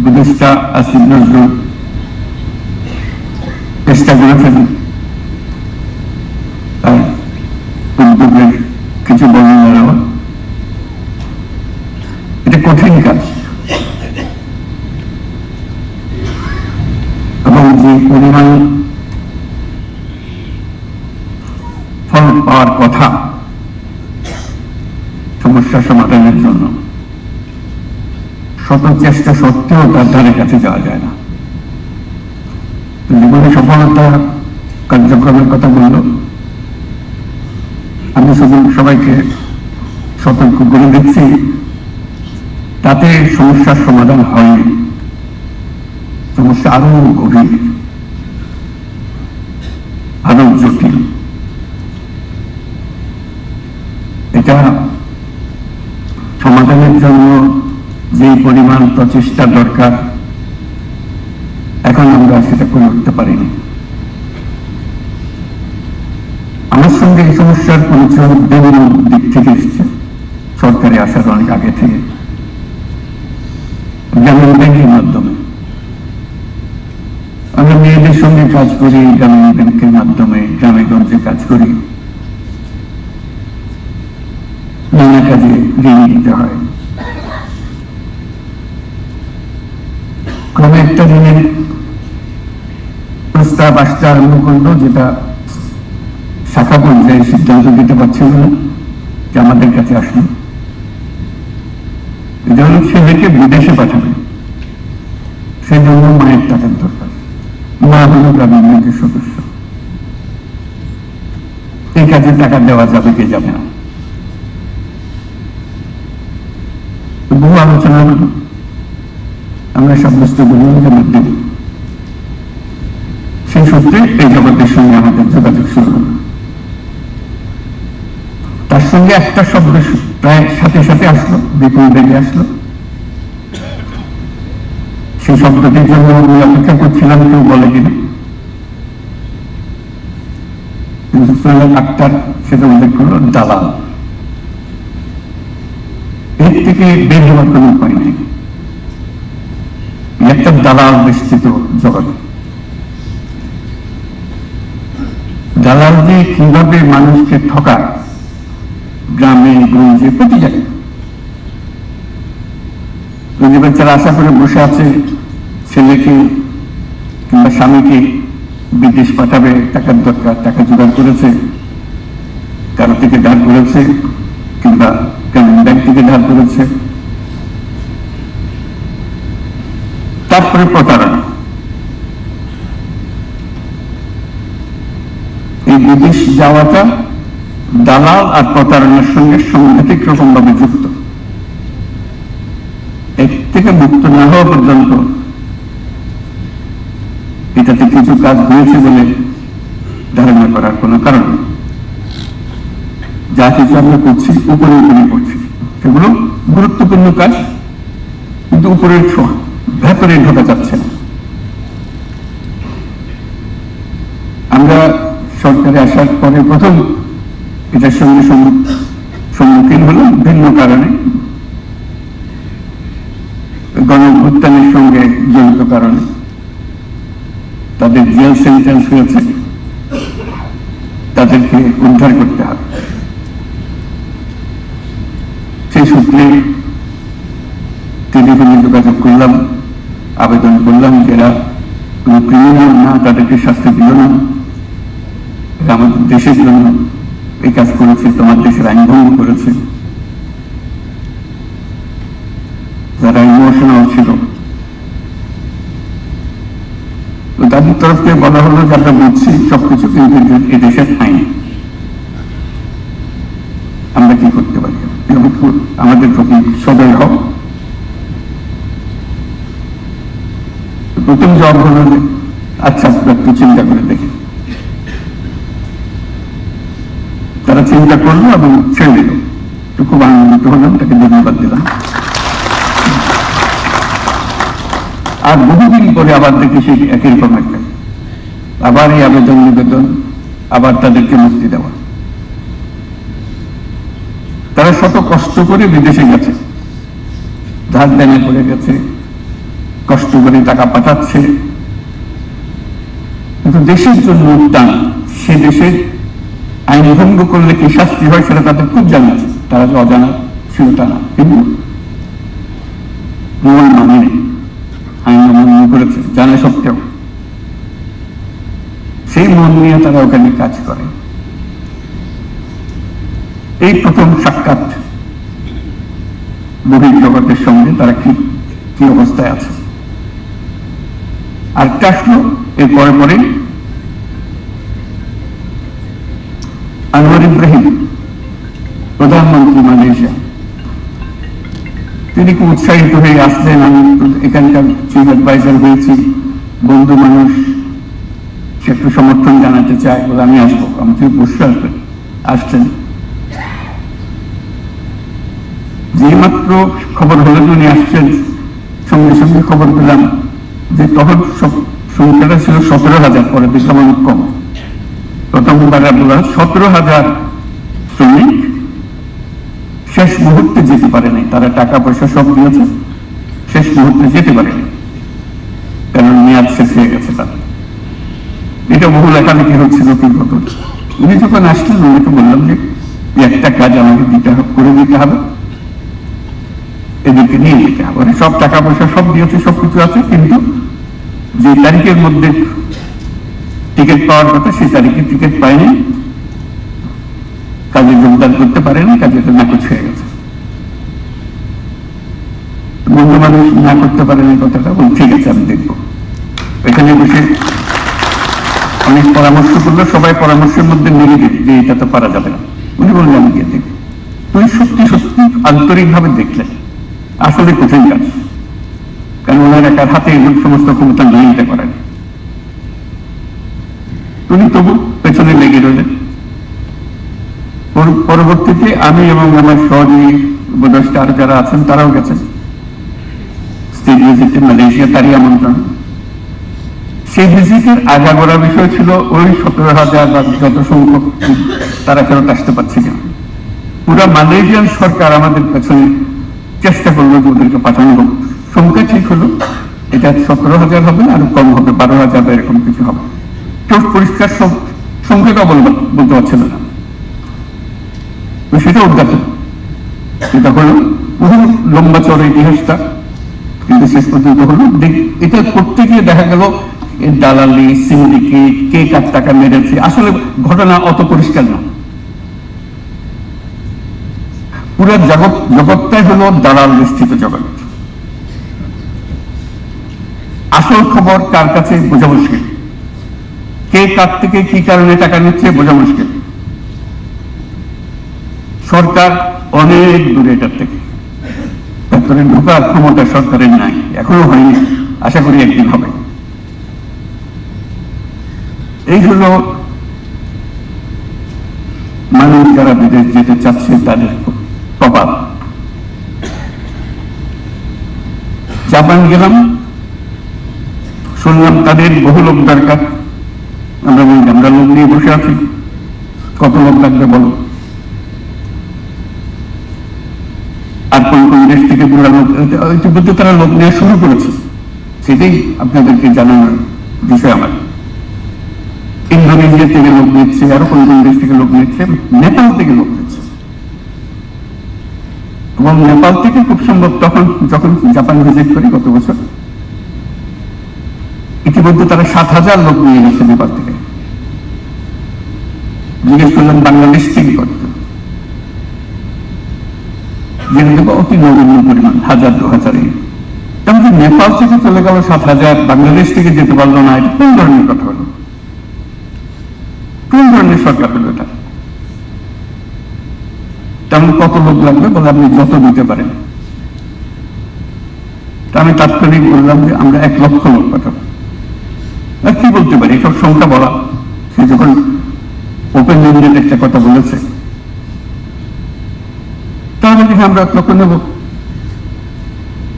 উপদেষ্টা আসিফ নজরুল চেষ্টা করেছেন তার উদ্যোগের কিছু বর্ণনা দেওয়া এটা কঠিন কাজ এবং যে পরিমাণ ফল পাওয়ার কথা সমস্যা সমাধানের জন্য শত চেষ্টা সত্ত্বেও তার ধারে কাছে যাওয়া যায় না। জীবনে সফলতা কার্যক্রমের কথা বলল। আমি শুধু সবাইকে সতর্ক করে দিচ্ছি। তাতে সমস্যার সমাধান হয়নি সমস্যা আরও গভীর আরও জটিল। এটা সমাধানের জন্য যেই পরিমাণ প্রচেষ্টা দরকার, এখন আমরা সেটা করে উঠতে পারিনি। আমার সঙ্গে এই সমস্যার পরিচয় বিভিন্ন দিক থেকে এসছে। সরকারি আসার অনেক আগে থেকে। গ্রামীণ ব্যাংকের মাধ্যমে। আমরা মেয়েদের সঙ্গে কাজ করি, গ্রামীণ ব্যাংকের মাধ্যমে, গ্রামে গঞ্জে কাজ করি। নানা কাজে ঋণ দিতে হয়। ক্রমে একটা দিনের প্রস্তাব আসতে আরম্ভ করল যেটা শাখা পর্যায়ে সিদ্ধান্ত দিতে পারছিল না যে আমাদের কাছে আসলো। হলো ছেলেকে বিদেশে পাঠাবে। সেই জন্য মায়ের টাকার দরকার। মা হলো গ্রামীণ ব্যাংকের সদস্য। এই কাজে টাকা দেওয়া যাবে কে যাবে না। বহু আলোচনা আমরা করলাম যে আমরা দেব। সেই সূত্রে এই জগতের সঙ্গে আমাদের যোগাযোগ শুরু তার সঙ্গে একটা শব্দ প্রায় সাথে সাথে আসলো, বিপুল বেরিয়ে আসলো। সেই শব্দটির জন্য আমি অপেক্ষা করছিলাম, কেউ বলে কিনা কিন্তু সেটা উল্লেখ করল, দালাল। এর থেকে বের হওয়ার কোনো উপায় নেই। একটা দালাল বেষ্টিত জগৎ। দালাল যে কীভাবে মানুষকে ঠকায়? গ্রামে, গঞ্জে প্রতি জায়গায় বাচ্চারা আশা করে বসে আছে, ছেলেকে কিংবা স্বামীকে বিদেশ পাঠাবে, টাকার দরকার, টাকা জোগাড় করেছে, কারও থেকে ধার করেছে, কিংবা ব্যাংক থেকে ধার করেছে তারপরে প্রতারণা। এই বিদেশ যাওয়াটা দালাল আর প্রতারণার সঙ্গে সাংঘাতিক রকম ভাবে যুক্ত। এর থেকে মুক্ত না হওয়া পর্যন্ত এটাতে কিছু কাজ হয়েছে বলে ধারণা করার কোনো কারণ যা কিছু আমরা করছি উপরে উপরে করছি। সেগুলো গুরুত্বপূর্ণ কাজ, কিন্তু উপরের ছোঁয়া। ভেতরে ঢোকা যাচ্ছে। না আমরা সরকারে আসার পরে প্রথম এটার সঙ্গে সম্মুখীন হলো ভিন্ন কারণে। গণ অভ্যুত্থানের সঙ্গে জড়িত কারণে। তাদের জেল সেন্টেন্স হয়েছে। তাদেরকে উদ্ধার করতে হবে। সেই সূত্রে টেলিফোনে যোগাযোগ করলাম। আবেদন করলাম যারা কোনো ক্রিমিনাল না, তাদেরকে শাস্তি দিল না। আমাদের দেশের জন্য এই কাজ করেছে, তোমার দেশের আইন ভঙ্গ করেছে। যারা ইমোশনাল ছিল। তাদের তরফ থেকে বলা হলো যে আমরা বুঝছি সবকিছু কিন্তু এ- এ দেশের আইন। আমরা কি করতে পারি? আমাদের প্রতি সদয় হোক জবাব হলো যে, আচ্ছা একটু চিন্তা করে দেখি। তারা চিন্তা করল এবং ছেড়ে দিল খুব আনন্দিত হলাম তাকে ধন্যবাদ দিলাম। আর বহুদিন পরে আবার দেখি সেই একই রকম একটা। আবার এই আবেদন নিবেদন আবার তাদেরকে মুক্তি দেওয়া। তারা শত কষ্ট করে বিদেশে গেছে। ধার দেনা করে গেছে। কষ্ট করে টাকা পাঠাচ্ছে। কিন্তু দেশের জন্য উত্তান সে দেশের আইন ভঙ্গ করলে কি শাস্তি হয় সেটা তাদের খুব জানা তারা যে অজানা তা না কিন্তু সত্ত্বেও। সেই মন নিয়ে তারা ওখানে কাজ করে। এই প্রথম সাক্ষাৎ বহির জগতের সঙ্গে তারা কি কি অবস্থায় আছে? আরেকটা আসলো এর পরে পরে আনোয়ার ইব্রাহিম প্রধানমন্ত্রী মালয়েশিয়া। তিনি খুব উৎসাহিত হয়ে আসলেন, আমি এখানকার চিফ অ্যাডভাইজার হয়েছি, বন্ধু মানুষ, সে একটু সমর্থন জানাতে চায় বলে আমি আসব। আমি তুমি বসে আসবেন আসছেন। যেই মাত্র খবর হলো উনি আসছেন, সঙ্গে সঙ্গে খবর পেলাম। যে তখন সংখ্যাটা ছিল সতেরো হাজার, পরে অনেক কম। প্রথমবার বলা সতেরো হাজার শ্রমিক শেষ মুহূর্তে যেতে পারে নাই তারা টাকা পয়সা সব দিয়েছে, শেষ মুহূর্তে যেতে পারেনি। কারণ মেয়াদ শেষ হয়ে গেছে তার। এটা বহু লেখালেখি হচ্ছিল কি হতো উনি যখন আসলেন ওনাকে বললাম যে, একটা কাজ আমাকে দিতে হবে করে দিতে হবে। এদেরকে নিয়ে যেতে হবে। মানে সব টাকা পয়সা সব দিয়েছে সব কিছু আছে, কিন্তু যে তারিখের মধ্যে টিকিট পাওয়ার কথা, সেই তারিখে টিকিট পায়নি। কাজে যোগদান করতে পারেনি, কাজে নাকচ হয়ে গেছে। বন্ধু মানুষ না করতে পারেনি কথাটা বল ঠিক আছে, আমি দেখব। এখানে বসে অনেক পরামর্শ করল, সবাই পরামর্শের মধ্যে মিলে দিল যে এটা তো পারা যাবে না। উনি বললেন, আমি গিয়ে দেখি তুই সত্যি সত্যি আন্তরিক ভাবে দেখলেন। আসলে কাজ কারণ ওনার একার হাতে সমস্ত ক্ষমতা নিয়ে নিতে পারেন। উনি তবু পেছনে লেগে রইলেন। পরবর্তীতে আমি এবং আমার সহযোগী উপদেষ্টা আরও যারা আছেন, তারাও গেছেন। স্টেট মালয়েশিয়া তারই আমন্ত্রণ। সেই ভিজিটের আগাগোড়া বিষয় ছিল ওই সতেরো হাজার বা যত সংখ্যক তারা ফেরত আসতে পারছে না পুরো মালয়েশিয়ান সরকার আমাদের পেছনে চেষ্টা করল যে ওদেরকে পাঠানো হোক। সংখ্যা ঠিক হলো। এটা সতেরো হাজার হবে আরও কম হবে, বারো হাজার বা এরকম কিছু হবে। কেউ পরিষ্কার সংখ্যাটা বলবে, বলতে পারছিল না। সেটা উদ্ঘাটন এটা হলো বহু লম্বা চড়া ইতিহাসটা। কিন্তু শেষ পর্যন্ত হলো। এটা করতে গিয়ে দেখা গেল দালালি, সিন্ডিকেট, কে কার টাকা মেরেছে। আসলে ঘটনা অত পরিষ্কার না। পুরো জগৎ, জগৎটাই হলো দালাল নিষ্ঠিত জগৎ। আসল খবর কার কাছে বোঝা মুশকিল? কে কার থেকে কি কারণে টাকা নিচ্ছে বোঝা মুশকিল। সরকার অনেক দূরে এটার থেকে। ভেতরে ঢোকার ক্ষমতা সরকারের নাই, এখনও হয়নি, আশা করি একদিন হবে। এই হলো মানুষ যারা বিদেশ যেতে চাচ্ছে তাদের প্রভাব জাপান গেলাম, শুনলাম তাদের বহু লোক দরকার। আমরা বলি আমরা লোক নিয়ে বসে আছি, কত লোক লাগবে বলো? আর কোন কোন দেশ থেকে ইতিমধ্যে তারা লোক নেওয়া শুরু করেছে। সেটাই আপনাদেরকে জানানোর বিষয় আমার। ইন্দোনেশিয়া থেকে লোক নিচ্ছে, আরও কোন কোন দেশ থেকে লোক নিচ্ছে, নেপাল থেকে লোক এবং নেপাল থেকে খুব সম্ভব তখন, যখন জাপান ভিজিট করি গত বছর। ইতিমধ্যে তারা সাত হাজার লোক নিয়ে গেছে নেপাল থেকে। জিজ্ঞেস করলাম, বাংলাদেশ থেকে করতে যেগুলো অতি নগণ্য পরিমাণ, হাজার, দু হাজার এই। তেমন নেপাল থেকে চলে গেল সাত হাজার, বাংলাদেশ থেকে যেতে পারল না, এটা কোন ধরনের কথা হলো কোন ধরনের সরকার হলো এটা? তেমন কত লোক লাগবে বলে আপনি যত দিতে পারেন। আমি তাৎক্ষণিক বললাম যে আমরা এক লক্ষ লোক পাঠাবো। আর কি বলতে পারি, এসব সংখ্যা বলা। সে যখন ওপেন এন্ডেড একটা কথা বলেছে। তাহলে দেখি আমরা এক লক্ষ নেব।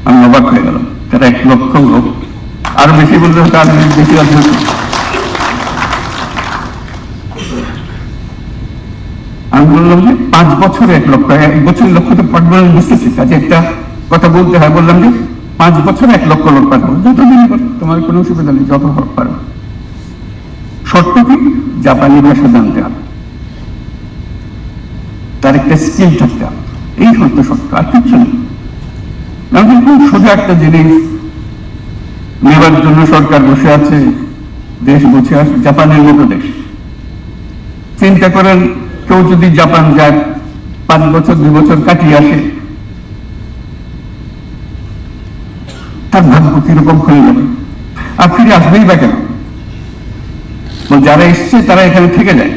আমি অবাক হয়ে গেলাম, তারা এক লক্ষ লোক। আরও বেশি বললে হয়তো আরও বেশি আসবে। আমি বললাম যে পাঁচ বছরে এক লক্ষ, এক বছরের লক্ষ তো বুঝতেছি কাজে একটা কথা বলতে হয়, বললাম যে পাঁচ বছর এক লক্ষ লোক পাঠাবো। যতদিন তোমার কোনো অসুবিধা নেই, যত হোক পারো শর্ত কি? জাপানি ভাষা জানতে হবে। তার একটা স্কিল থাকতে এই হতো শর্ত, আর কিচ্ছু নেই খুব সোজা একটা জিনিস। নেবার জন্য সরকার বসে আছে, দেশ বসে আছে, জাপানের মতো দেশ। চিন্তা করেন কেউ যদি জাপান যায়, পাঁচ বছর, দুই বছর কাটিয়ে আসে, তার ভাগ্য কীরকম হয়ে যাবে। আর ফিরে আসবেই বা কেন? যারা এসছে, তারা এখানে থেকে যায়।